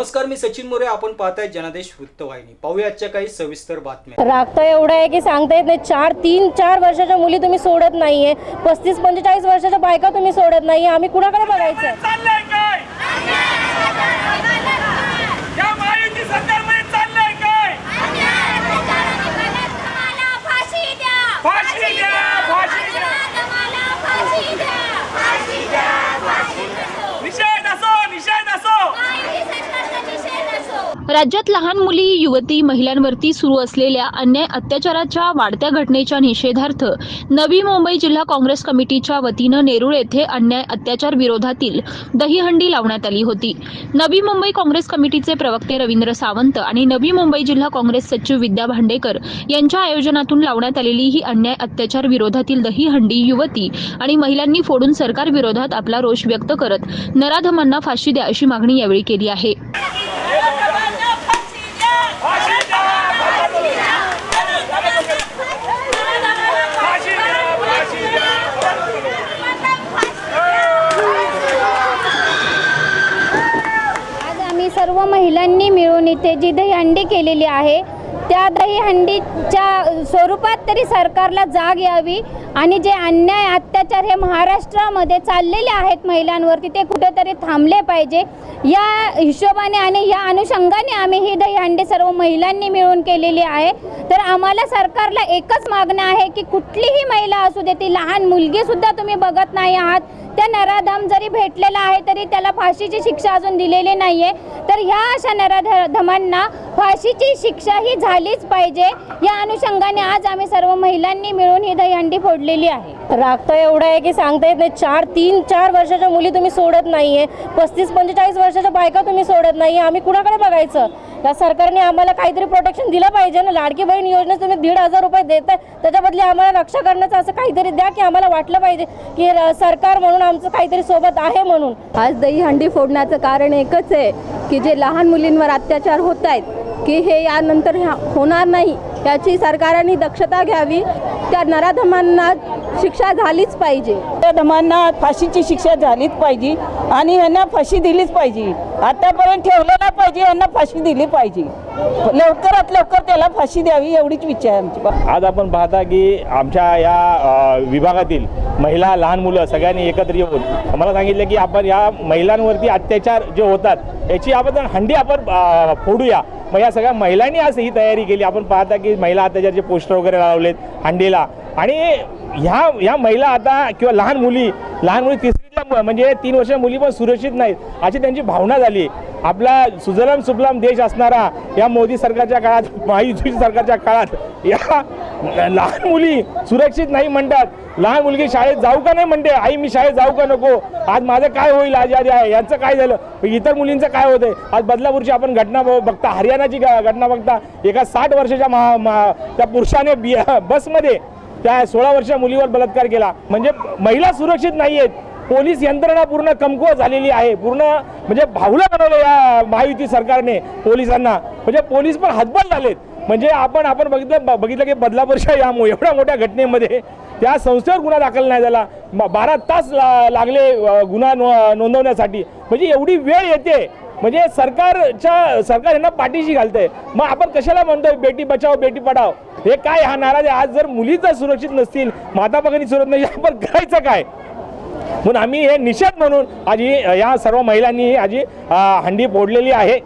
नमस्कार मी सचिन मोरे. आपण पाहताय जनादेश वृत्तवाहिनी. पाहूया आजच्या काही सविस्तर बातम्या. राग तर एवढं आहे की सांगता येत नाही. चार तीन चार वर्षाच्या मुली तुम्ही सोडत नाहीये. पस्तीस पंचेचाळीस वर्षाच्या बायका तुम्ही सोडत नाहीये. आम्ही कुणाकडे बघायचं चाललंय काय या महायुती सरकारमध्ये चाललंय काय फाशी द्या फाशी द्या निषेध असो निषेध असो राज्यात लहान मुली युवती महिलांवरती सुरू असलेल्या अन्याय अत्याचाराच्या वाढत्या घटनेच्या निषेधार्थ नवी मुंबई जिल्हा काँग्रेस कमिटीच्या वतीनं नेरूळ येथे अन्याय अत्याचार विरोधातील दहीहंडी लावण्यात आली होती. नवी मुंबई काँग्रेस कमिटीचे प्रवक्ते रवींद्र सावंत आणि नवी मुंबई जिल्हा काँग्रेस सचिव विद्या भांडेकर यांच्या आयोजनातून लावण्यात आलेली ही अन्याय अत्याचार विरोधातील दहीहंडी युवती आणि महिलांनी फोडून सरकार विरोधात आपला रोष व्यक्त करत नराधमांना फाशी द्या अशी मागणी यावेळी केली आहे फाशी द्या फाशी द्या फाशी द्या आज आम्ही सर्व महिलांनी मिळून इथे जी दहीहंडी केलेली आहे त्या दहीहंडीच्या स्वरूपात तरी सरकारला जाग यावी आणि जे अन्याय अत्याचार हे महाराष्ट्रामध्ये चाललेले आहेत महिलांवरती ते कुठेतरी थांबले पाहिजे. या हिशोबाने आणि या अनुषंगाने आम्ही ही दहीहंडी सर्व महिलांनी मिळून केलेली आहे. तर आम्हाला सरकारला एकच मागणं आहे की कुठलीही महिला असू दे ती लहान मुलगीसुद्धा तुम्ही बघत नाही आहात त्या नराधम जरी भेटलेला आहे तरी त्याला फाशीची शिक्षा अजून दिलेली नाहीये. तर ह्या अशा नराधमांना फाशीची शिक्षा ही झालीच पाहिजे. या अनुषंगाने आज आम्ही सर्व महिलांनी मिळून ही दहीहंडी फोडलेली आहे. राग तर एवढं आहे की सांगता येत नाही. चार तीन चार वर्षाच्या मुली तुम्ही सोडत नाहीये. पस्तीस पंचेचाळीस वर्षाच्या बायका तुम्ही सोडत नाही आम्ही कुणाकडे बघायचं? या सरकारने आम्हाला काहीतरी प्रोटेक्शन दिलं पाहिजे ना. लाडकी बहीण योजनेत तुम्ही दीड हजार रुपये देताय त्याच्या बदली आम्हाला रक्षा करण्याचं असं काहीतरी द्या की आम्हाला वाटलं पाहिजे की र- सरकार म्हणून आमचं काहीतरी सोबत आहे म्हणून. आज दहीहंडी फोडण्याचं कारण एकच आहे की जे लहान मुलींवर अत्याचार होत आहेत की हे यानंतर ह्या- होणार नाही याची सरकारने दक्षता घ्यावी. त्या नराधमांना शिक्षा झालीच पाहिजे. त्या धमांना फाशीची शिक्षा झालीच पाहिजे. आणि यांना फाशी दिलीच पाहिजे. आतापर्यंत ठेवलं नाही पाहिजे यांना फाशी दिली पाहिजे. लवकरात लवकर त्याला फाशी द्यावी एवढीच इच्छा आहे आमची. आज आपण पाहता की आमच्या या विभागातील महिला लहान मुलं सगळ्यांनी एकत्र येऊन आम्हाला सांगितलं की आपण या महिलांवरती अत्याचार जे होतात याची आपण हंडी आपण फोडूया. मग या सगळ्या महिलांनी आज ही तयारी केली. आपण पाहता की महिला अत्याचारचे पोस्टर वगैरे लावलेत हंडीला. आणि ह्या ह्या महिला आता किंवा लहान मुली लहान मुली तिसरी म्हणजे तीन वर्ष मुली पण सुरक्षित नाहीत. अशी त्यांची भावना झाली. आपला सुजलाम सुफलाम देश असणारा या मोदी सरकारच्या काळात महायुती सरकारच्या काळात या लहान मुली सुरक्षित नाही म्हणतात. लहान मुलगी शाळेत जाऊ का नाही म्हणते? आई मी शाळेत जाऊ का नको? आज माझं काय होईल? आज आज यांचं काय झालं? इतर मुलींचं काय होतंय? आज बदलापूरची आपण घटना बघता हरियाणाची घटना बघता एका साठ वर्षाच्या महा मा- त्या पुरुषाने बी बसमध्ये त्या सोळा वर्षा मुलीवर बलात्कार केला. म्हणजे महिला सुरक्षित नाही आहेत पोलीस यंत्रणा पूर्ण कमकुवत झालेली आहे. पूर्ण म्हणजे भावलं बनवलं या महायुती सरकारने पोलिसांना. म्हणजे पोलीस पण हतबल झालेत. म्हणजे आपण आपण बघितलं बघितलं की बदलापूरच्या या एवढ्या मोठ्या घटनेमध्ये त्या संस्थेवर गुन्हा दाखल नाही झाला. बारा तास ला- लागले गुन्हा नो- नोंदवण्यासाठी. म्हणजे एवढी वेळ येते. म्हणजे सरकारच्या सरकार यांना पाठीशी घालतंय. मग आपण कशाला म्हणतोय बेटी बचाव बेटी पढाव हे काय? हा नाराज आहे. आज जर मुलीच जर सुरक्षित नसतील माता भगिनी सुरक्षित नाही आपण करायचं काय? म्हणून आम्ही हे निषेध म्हणून आजी या सर्व महिलांनी आजी हंडी फोडलेली आहे.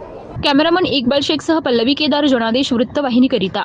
कॅमेरामन इक्बाल शेखसह पल्लवी केदार जनादेश वृत्तवाहिनीकरिता.